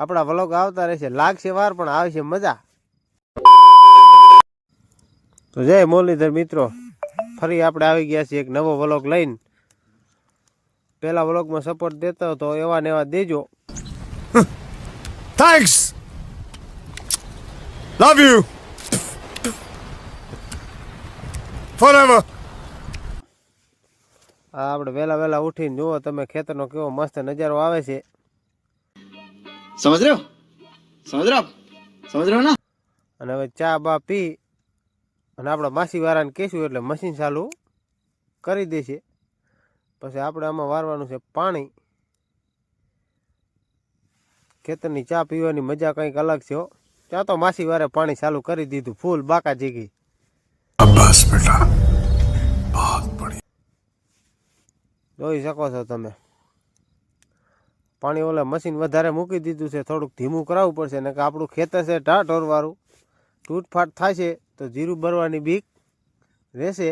આપણા વ્લોગ આવતા રહેશે. લાગશે વાર પણ આવશે મજા. તો જય મુરલીધર મિત્રો. ફરી આપણે આવી ગયા છીએ એક નવો વ્લોગ લઈને. પહેલા વ્લોગમાં સપોર્ટ દેતો તો એવા ને એવા દેજો. Thanks love you. આ આપણે વહેલા વહેલા ઉઠીને જુઓ તમે ખેતરનો કેવો મસ્ત નજારો આવે છે. समझ रहे हो समझ रहे हो आप समझ रहे हो ना અને હવે ચા બા પી અને આપણા માસી વાળાને કહેશું એટલે મશીન ચાલુ કરી દેશે પછી આપણે આમાં વારવાનું છે પાણી ખેતરની ચા પીવાની મજા કંઈક અલગ છે હો ચા તો માસી વારે પાણી ચાલુ કરી દીધું ફૂલ બાકા જીગી बस बेटा बहुत बढ़िया જોઈ શકો છો તમે પાણી ઓલે મશીન વધારે મૂકી દીધું છે થોડુંક ધીમું કરાવવું પડશે. ને કે આપણું ખેતર છે ઢાઢોરવાળું તૂટફાટ થશે તો જીરું ભરવાની બીક રહેશે.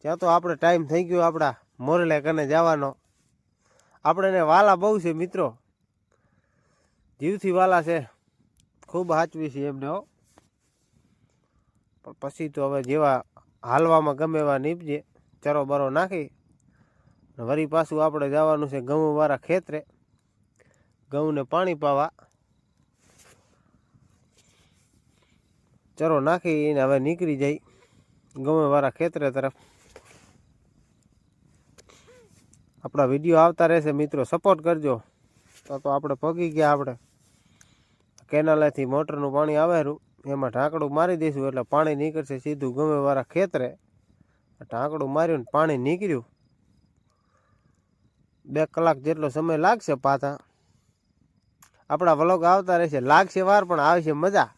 ત્યાં તો આપણે ટાઈમ થઈ ગયો આપણા મોરલે કને જવાનો. આપણે વાલા બહુ છે મિત્રો. જીવથી વાલા છે. ખૂબ હાચવી છે એમને હો. પણ પછી તો હવે જેવા હાલવામાં ગમે એવા નીપજે ચરો બરો નાખી. વળી પાછું આપણે જવાનું છે ઘઉંવાળા ખેતરે. ઘઉંને પાણી પાવા. ચરો નાખી ને હવે નીકળી જાય ઘઉંવાળા ખેતરે તરફ. આપણા વીડિયો આવતા રહેશે, મિત્રો. સપોર્ટ કરજો. તો તો આપણે પગી ગયા આપણે. કેનાલેથી મોટરનું પાણી આવેલું. એમાં ઢાંકડું મારી દઈશું એટલે પાણી નીકળશે સીધું ગમે વાળા ખેતરે. ઢાંકડું માર્યું ને પાણી નીકળ્યું. બે કલાક જેટલો સમય લાગશે પાછા આપણા વ્લોગ આવતા રહેશે લાગશે વાર પણ આવશે મજા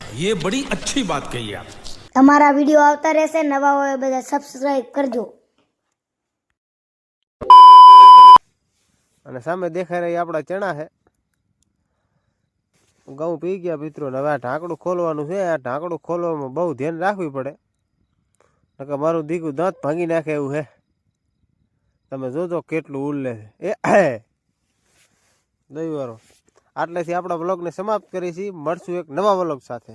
ये बड़ी अच्छी बात कही आप તમારા વિડીયો આવતા રહેશે નવા હોય બધા સબસ્ક્રાઇબ કરજો અને સામે દેખાઈ રહી આપણા ચણા છે ઘઉં પી ગયા મિત્રો ને હવે આ ઢાંકણું ખોલવાનું છે આ ઢાંકણું ખોલવામાં બહુ ધ્યાન રાખવી પડે નકર મારું દીકું દાંત ભાંગી નાખે એવું હે તમે જોજો કેટલું ઉલ્લે છે. એ દહીવારો આટલેથી આપણા વ્લોગને સમાપ્ત કરીશી મળશું એક નવા વ્લોગ સાથે.